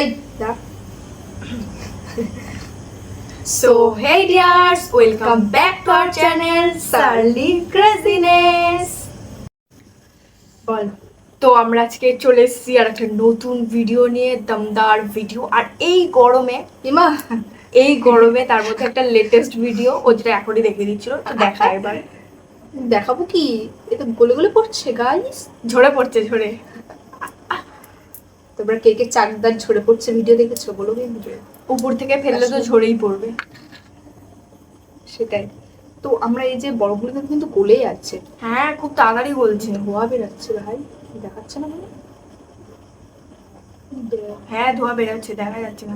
এই। So hey dears welcome back to our channel surly craziness বল তো আমরা আজকে চলে এসেছি আর একটা নতুন ভিডিও নিয়ে দমদার ভিডিও আর এই গরমে ইমা। এই গরমে তার মধ্যে একটা লেটেস্ট ভিডিও ও যেটা এখনই দেখিয়ে দিচ্ছিল তো দেখা এবার। দেখাবো কি? এ তো গলে গলে পড়ছে গাইস ঝরে পড়ছে ঝরে। তোমরা কে কে চাকদার ঝরে পড়ছে ভিডিও দেখেছ? বলো কিন্তু উপর থেকে ফেললে তো ঝরেই পড়বে। সেটাই। তো আমরা এই যে বরফগুলো কিন্তু গলে যাচ্ছে হ্যাঁ খুব তাড়াতাড়ি বলছে ধোয়া বেরোচ্ছে ভাই। দেখাচ্ছে না মানে হ্যাঁ ধোয়া বেরোচ্ছে দেখা যাচ্ছে না।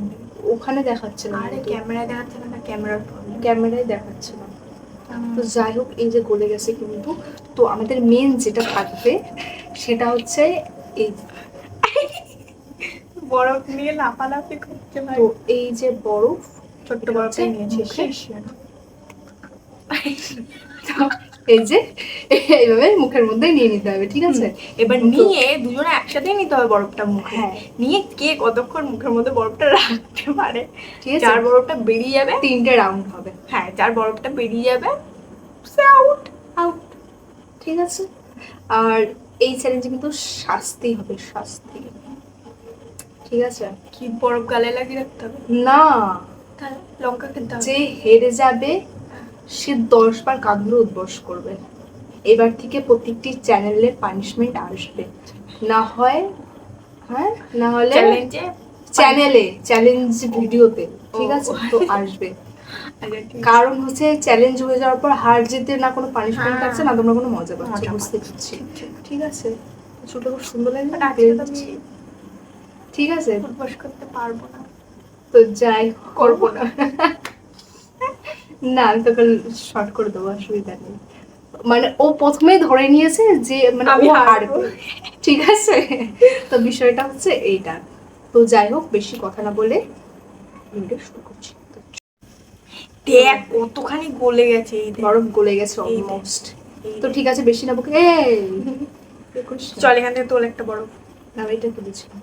ওখানে দেখাচ্ছে না। আরে ক্যামেরায় দেখাচ্ছে না ক্যামেরার ক্যামেরায় দেখাচ্ছে না। তো যাই হোক এই যে গলে গেছে কিন্তু। তো আমাদের মেন যেটা থাকবে সেটা হচ্ছে এই বরফ নিয়ে লাফালাফি করছে ভাই তো এই যে বরফ ছোট্ট এটা বরফ হচ্ছে নিয়েছি। এই যে এইভাবে মুখের মধ্যেই নিয়ে নিতে হবে ঠিক আছে? এবার নিয়ে দুজনে একসাথেই নিতে হবে বরফটা মুখে। হ্যাঁ। নিয়ে কে কতক্ষণ মুখের মধ্যে বরফটা রাখতে পারে? ঠিক আছে। যার বরফটা বেরিয়ে যাবে তিনটে রাউন্ড হবে। হ্যাঁ যার বরফটা বেরিয়ে যাবে সে আউট আউট ঠিক আছে? আর এই চ্যালেঞ্জে কিন্তু শাস্তি হবে শাস্তি। ঠিক আছে। কি বরফ গালে লাগিয়ে রাখতে হবে? না। লঙ্কা খেতে যে হেরে যাবে সে দশ বার কাঁদলে উদ্বস করবে। এবার থেকে প্রত্যেকটি চ্যানেলে পানিশমেন্ট আসবে। না হয় হ্যাঁ না হলে চ্যানেলে চ্যালেঞ্জ ভিডিওতে ঠিক আছে তো আসবে। আচ্ছা, আছে। কারণ হচ্ছে চ্যালেঞ্জ হয়ে যাওয়ার পর হার জিতে না কোনো পানিশমেন্ট হ্যাঁ। থাকছে না তোমরা কোনো মজা পাচ্ছ বুঝতে পারছি। ঠিক আছে। ছোটো খুব সুন্দর লাগে But না? আজকে তো আমি ঠিক আছে? উঠবস করতে পারব না। তো যাই করব না। না আমি তোকে শর্ট করে দেবো অসুবিধা নেই। মানে ও প্রথমেই ধরে নিয়েছে যে মানে আমি হারবো। ঠিক আছে? তো বিষয়টা হচ্ছে এইটা। তো যাই হোক বেশি কথা না বলে ভিডিও শুরু করছি। দেখ কতখানি গলে গেছে এই। বরফ গলে গেছে অলমোস্ট তো ঠিক আছে বেশি না বকে এই। চল এখান থেকে তোল একটা বরফ। না এটা তুলেছিলাম।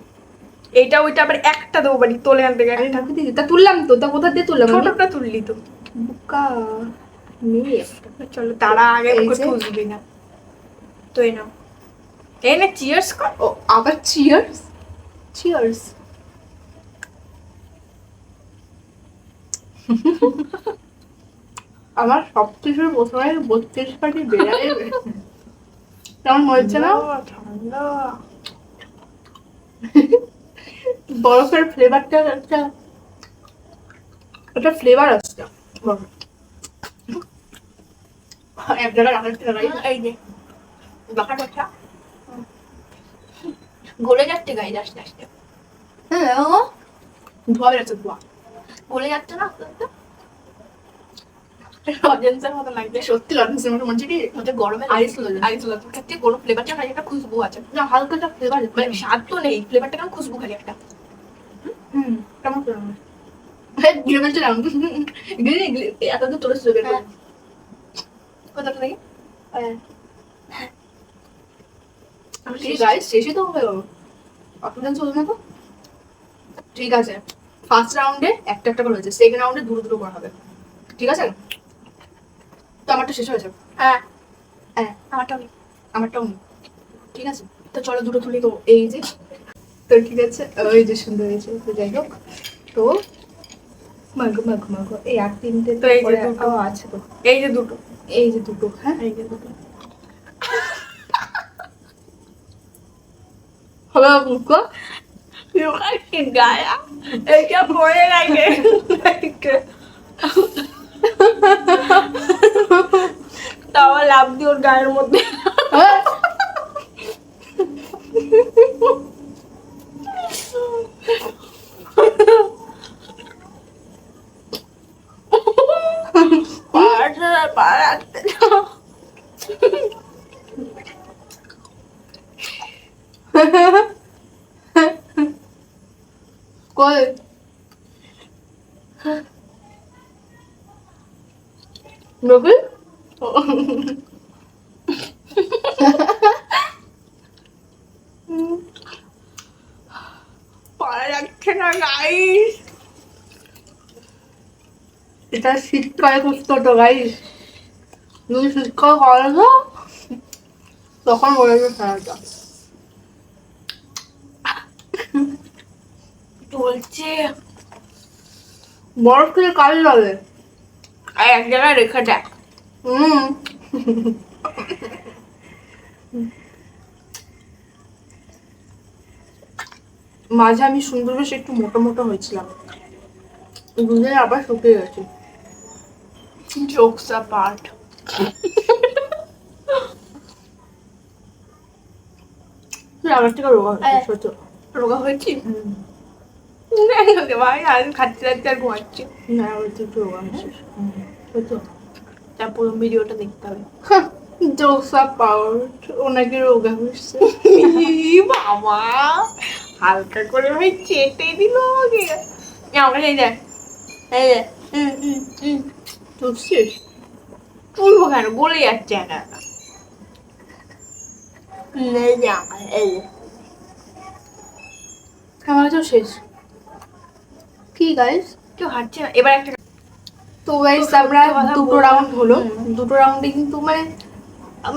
এইটা ওইটা আবার একটা দেবো বাড়ি তোলে আনতে একটা। তা তুললাম তো তা কোথা দিয়ে তুললাম? ছোটটা তুললি তো। বুকা মেয়ে চলো তারা আগে। না। তো এই নাও। এই না চিয়ার্স কর। ও আবার চিয়ার্স চিয়ার্স আমার সব কিছুর প্রথমে বত্রিশ পাটি কেমন মনে হচ্ছে না? ঠান্ডা। বরফের ফ্লেভারটা একটা একটা ফ্লেভার আসছে এক জায়গায় রাখার থেকে এই যে। বাঁকা কথা গলে যাচ্ছে গাই আস্তে আস্তে। হ্যাঁ ধোয়া বেরোচ্ছে ধোয়া। গলে যাচ্ছে না আস্তে মতো লাগছে সত্যি লজেন্সের মতো। মনে হচ্ছে কি গরমে আইস লজেন্স। আইস লজেন্স খাচ্ছে কোনো ফ্লেভারটা নাই একটা খুশবু আছে। না হালকা একটা ফ্লেভার মানে স্বাদ তো নেই ফ্লেভারটা কেমন খুশবু খালি একটা? হ্যাঁ। কোথাটা থেকে ঠিক গাইস শেষে তো হবে অতদিন চলবে না তো ঠিক আছে ফার্স্ট রাউন্ডে একটা একটা করে হয়েছে সেকেন্ড রাউন্ডে দুটো দুটো করা হবে ঠিক আছে তো আমারটা শেষ হয়েছে হ্যাঁ হ্যাঁ আমারটাও নেই। আমারটাও নেই ঠিক আছে তো চলো দুটো তুলি তো এই যে তো ঠিক আছে ওই যে সুন্দর হয়েছে তো যাই হোক তো মাগো মাগো মাগো। এই আর তিনটে তো এই যে দুটো। আছে তো। এই যে দুটো। এই যে দুটো হ্যাঁ? এই যে দুটো। হবে বুকো কি গায়া? এইটা পরে লাগে? তাও লাভ দি ওর গায়ের মধ্যে। হ্যাঁ? কই? যাচ্ছে না গাইস এটা শীতকালে করতে হতো গাইস যদি শীতকাল করে না? তখন বলে যে খেলাটা চলছে বরফ থেকে কাজ লাগে। আর এক জায়গায় রেখে দেখ হুম। মাঝে আমি সুন্দর বেশ একটু মোটা মোটা হয়েছিলাম। দুদিন আবার শুকিয়ে গেছে। জোকস পার্ট আগের থেকে রোগা। রোগা হয়েছি? খাচ্ছি আর ভিডিওটা দেখতে হবে জোসা পাউট ওনাকে রোগা হয়েছে ই বাবা হালকা করে ভাই চেটে দিল আমাকে আমাকে এই দেখ এই দেখ তুলবো কেন বলে যাচ্ছে একা একা আমার। আমার তো শেষ কি গাইস কেউ হাঁটছে না। এবার একটা তো গাইস আমরা দুটো রাউন্ড হলো। দুটো রাউন্ডে কিন্তু মানে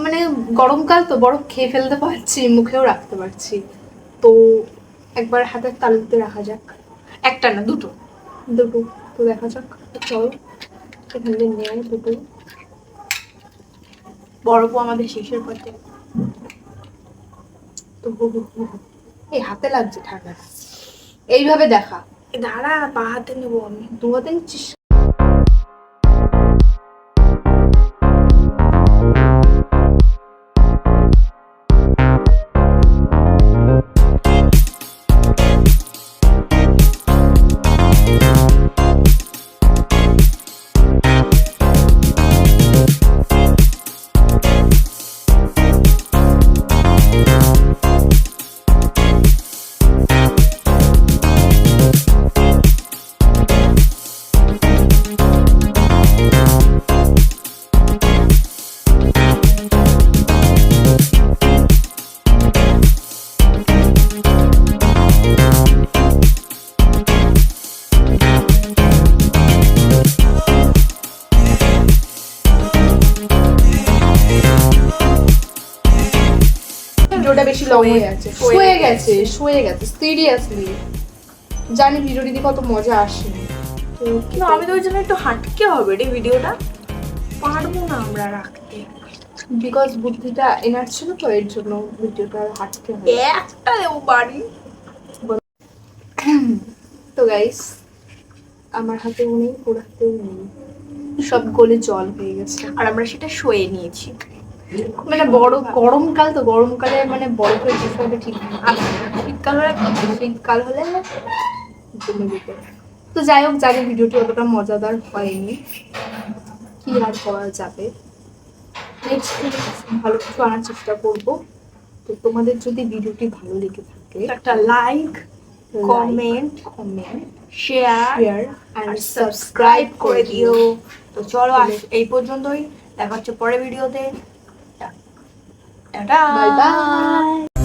মানে গরমকাল তো বরফ খেয়ে ফেলতে পারছি মুখেও রাখতে পারছি। তো একবার হাতের তালুতে রাখা যাক। একটা না দুটো। দুটো তো দেখা যাক। চলো এখান থেকে নেয় দুটো। বরফও আমাদের শেষের পথে। তো। এই হাতে লাগছে ঠান্ডা। এইভাবে দেখা। দাঁড়া পা হাতে নেব আমি দু হাতে নিচ্ছিস লং হয়ে শুয়ে গেছে। শুয়ে গেছে সিরিয়াসলি জানি কত মজা আসে কিন্তু আমি তো ওই জন্য একটু হাঁটকে হবে রে ভিডিওটা। পারব না আমরা রাখতে। বিকজ বুদ্ধিটা এনার ছিল তো এর জন্য ভিডিওটা হাঁটতে হয় একটা দেবো বাড়ি। তো গাইস আমার হাতেও নেই ওর হাতেও নেই। সব গলে জল হয়ে গেছে। আর আমরা সেটা শোয়ে নিয়েছি। মানে বড় গরমকাল তো গরমকালে মানে বরফের বিষয়টা ঠিক আর শীতকাল হলে শীতকাল হলে জমে যেত তো যাই হোক জানি ভিডিওটি অতটা মজাদার হয়নি। কি আর করা যাবে? নেক্সট ভালো কিছু আনার চেষ্টা করব। তো তোমাদের যদি ভিডিওটি ভালো লেগে থাকে একটা like comment comment share share আর সাবস্ক্রাইব করে দিও তো চলো এই পর্যন্তই। দেখা হচ্ছে পরের ভিডিওতে। Tata bye bye